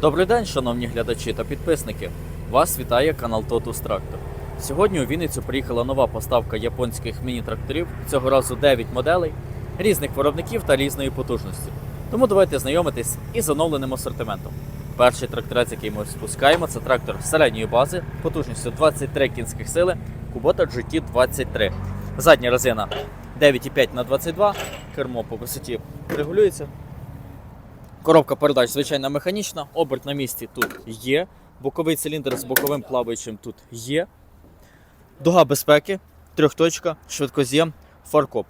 Добрий день, шановні глядачі та підписники. Вас вітає канал Totus Tractor. Сьогодні у Вінницю приїхала нова поставка японських міні-тракторів, цього разу 9 моделей, різних виробників та різної потужності. Тому давайте знайомитись із оновленим асортиментом. Перший тракторець, який ми спускаємо, це трактор середньої бази, потужністю 23 кінських сили, Kubota GT23. Задня резина 9,5 на 22 кермо по висоті регулюється. Коробка передач звичайна механічна, оберт на місці тут є. Боковий циліндр з боковим плаваючим тут є. Дуга безпеки, трьохточка, швидкоз'єм, фаркоп.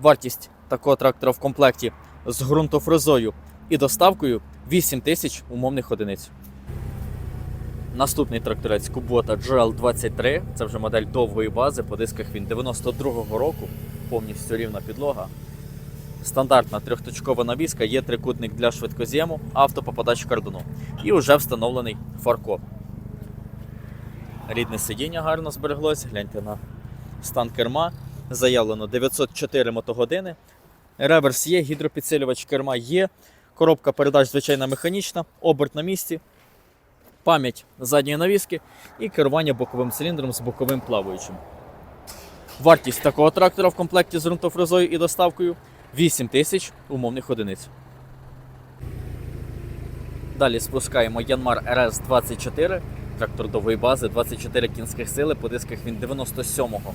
Вартість такого трактора в комплекті з ґрунтофрезою і доставкою 8 тисяч умовних одиниць. Наступний тракторець Kubota GL23. Це вже модель довгої бази. По дисках він 92-го року, повністю рівна підлога. Стандартна трьохточкова навіска, є трикутник для швидкоз'єму, автопопадач кардану. І вже встановлений фаркоп. Рідне сидіння гарно збереглось. Гляньте на стан керма. Заявлено 904 мотогодини. Реверс є, гідропідсилювач керма є. Коробка передач звичайна механічна, оберт на місці, пам'ять задньої навіски і керування боковим циліндром з боковим плаваючим. Вартість такого трактора в комплекті з ґрунтофрезою і доставкою 8 тисяч умовних одиниць. Далі спускаємо Yanmar RS24, трактор довгої бази, 24 кінських сили, по дисках він 97-го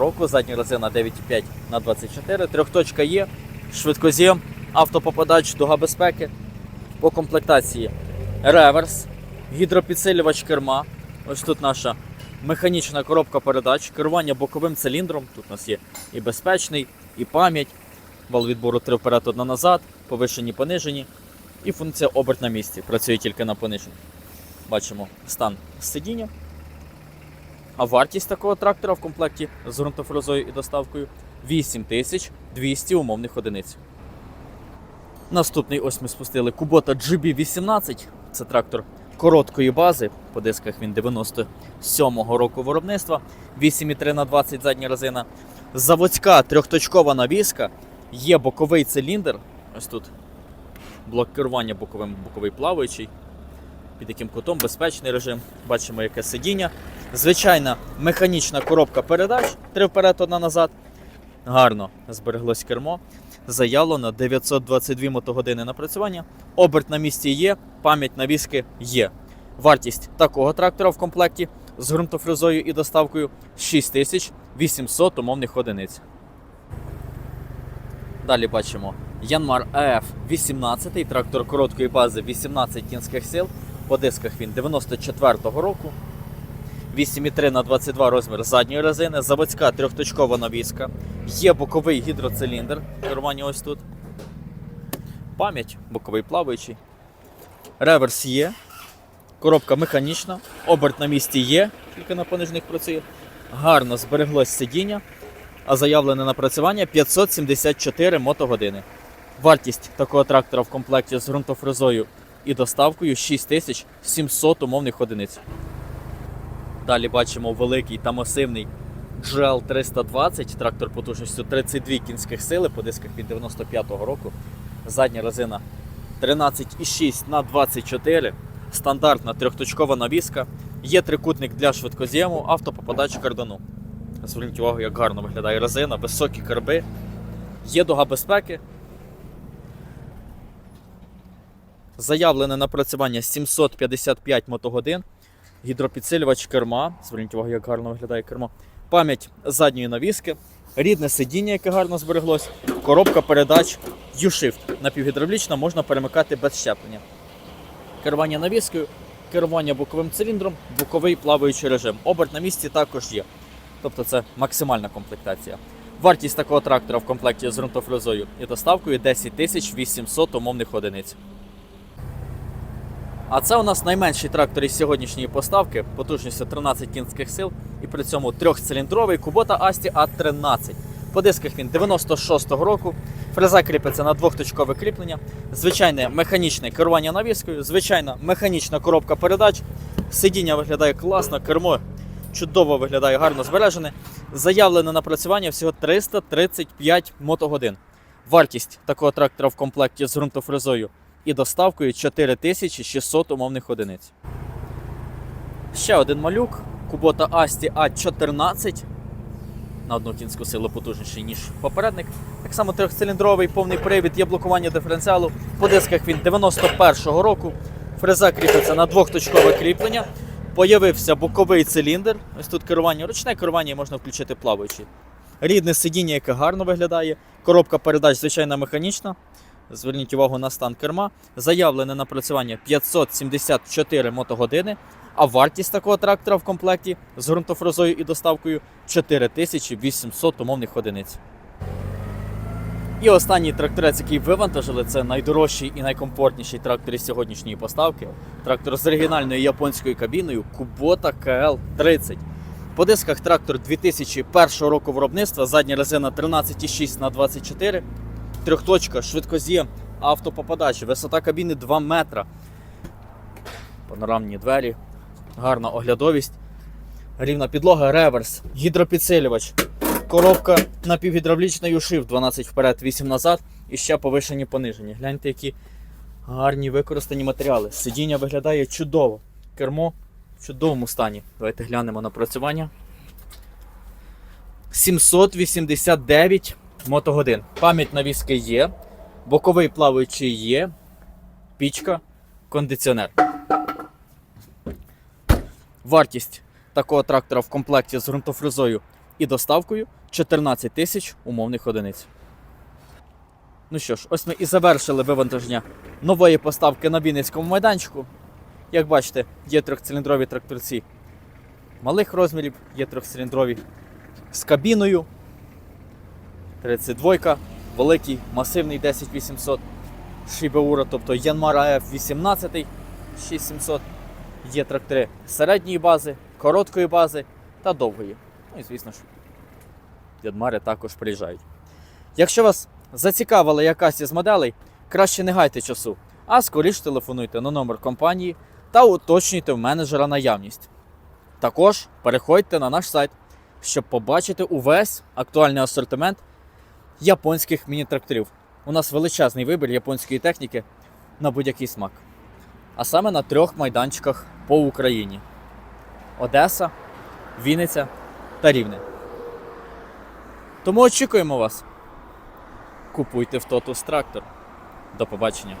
року, задня резина 9,5 на 24, трьохточка є, швидкоз'єм, автопопадач, дуга безпеки. По комплектації реверс, гідропідсилювач керма. Ось тут наша механічна коробка передач, керування боковим циліндром. Тут у нас є і безпечний, і пам'ять, вал відбору 3 вперед, одна назад, повишені, понижені. І функція оберт на місці. Працює тільки на пониженні. Бачимо стан сидіння. А вартість такого трактора в комплекті з ґрунтофрезою і доставкою 8200 умовних одиниць. Наступний ось ми спустили Kubota GB18. Це трактор короткої бази. По дисках він 97-го року виробництва. 8,3 на 20 задня резина. Заводська трьохточкова навіска. Є боковий циліндр. Ось тут блок керування боковим, боковий плаваючий. Під яким кутом безпечний режим. Бачимо, яке сидіння. Звичайна механічна коробка передач. Три вперед, одна назад. Гарно збереглось кермо. Заявлено 922 мотогодини напрацювання. Оберт на місці є, пам'ять навіски є. Вартість такого трактора в комплекті з ґрунтофрезою і доставкою 6800 умовних одиниць. Далі бачимо Yanmar AF 18, трактор короткої бази 18 кінських сил. По дисках він 94-го року. 8,3 на 22 розмір задньої резини, заводська трьохточкова навіска. Є боковий гідроциліндр, керування ось тут. Пам'ять, боковий плаваючий. Реверс є. Коробка механічна, оберт на місці є, тільки на понижних працює. Гарно збереглось сидіння, а заявлене напрацювання 574 мотогодини. Вартість такого трактора в комплекті з ґрунтофрезою і доставкою 6700 умовних одиниць. Далі бачимо великий та масивний GL320, трактор потужністю 32 кінських сили, по дисках від 95-го року. Задня резина 13,6 на 24, стандартна трьохточкова навіска. Є трикутник для швидкоз'єму, автопопадач кардану. Зверніть увагу, як гарно виглядає резина, високі карби. Є дуга безпеки. Заявлене напрацювання 755 мотогодин. Гідропідсилювач керма. Зверніть увагу, як гарно виглядає кермо. Пам'ять задньої навіски, рідне сидіння, яке гарно збереглось, коробка передач U-Shift. Напівгідравлічна можна перемикати без щеплення. Керування навіскою, керування боковим циліндром, боковий плаваючий режим. Оберт на місці також є. Тобто це максимальна комплектація. Вартість такого трактора в комплекті з ґрунтофрезою і доставкою 10 800 умовних одиниць. А це у нас найменший трактор із сьогоднішньої поставки, потужністю 13 кінських сил і при цьому трьохциліндровий Kubota Asti A13. По дисках він 96-го року. Фреза кріпиться на двохточкове кріплення, звичайне механічне керування навіскою, звичайна механічна коробка передач. Сидіння виглядає класно, кермо чудово виглядає, гарно збережене. Заявлене напрацювання всього 335 мотогодин. Вартість такого трактора в комплекті з ґрунтофрезою і доставкою 4600 умовних одиниць. Ще один малюк Кубота Асті А14 на одну кінську силу потужніший, ніж попередник. Так само трьохциліндровий повний привід, є блокування диференціалу. По дисках він 91-го року. Фреза кріпиться на двохточкове кріплення. Появився боковий циліндр. Ось тут керування, ручне керування можна включити плаваючий. Рідне сидіння, яке гарно виглядає. Коробка передач, звичайно, механічна. Зверніть увагу на стан керма. Заявлене напрацювання 574 мотогодини. А вартість такого трактора в комплекті з ґрунтофрезою і доставкою 4800 умовних одиниць. І останній тракторець, який вивантажили, це найдорожчий і найкомфортніший трактор із сьогоднішньої поставки. Трактор з оригінальною японською кабіною Kubota KL30. По дисках трактор 2001 року виробництва, задня резина 13,6 на 24, трьохточка, швидкоз'єм, автопопадач, висота кабіни 2 метра. Панорамні двері, гарна оглядовість, рівна підлога, реверс, гідропідсилювач, коробка напівгідравлічна ушив 12 вперед, 8 назад і ще повишені понижені. Гляньте, які гарні використані матеріали. Сидіння виглядає чудово. Кермо в чудовому стані. Давайте глянемо на працювання. 789 мотогодин. Пам'ять навіски є, боковий плаваючий є, пічка, кондиціонер. Вартість такого трактора в комплекті з ґрунтофрезою і доставкою 14 тисяч умовних одиниць. Ну що ж, ось ми і завершили вивантаження нової поставки на Вінницькому майданчику. Як бачите, є трьохциліндрові тракторці малих розмірів, є трьохциліндрові з кабіною. 32, великий, масивний 10800 Шибеура, тобто Янмар АФ 18 6700. Є трактори середньої бази, короткої бази та довгої. Ну і звісно ж, Янмари також приїжджають. Якщо вас зацікавила якась із моделей, краще не гайте часу, а скоріш телефонуйте на номер компанії та уточнюйте в менеджера наявність. Також переходьте на наш сайт, щоб побачити увесь актуальний асортимент японських міні-тракторів. У нас величезний вибір японської техніки на будь-який смак. А саме на трьох майданчиках по Україні: Одеса, Вінниця та Рівне. Тому очікуємо вас. Купуйте в Тотус трактор. До побачення.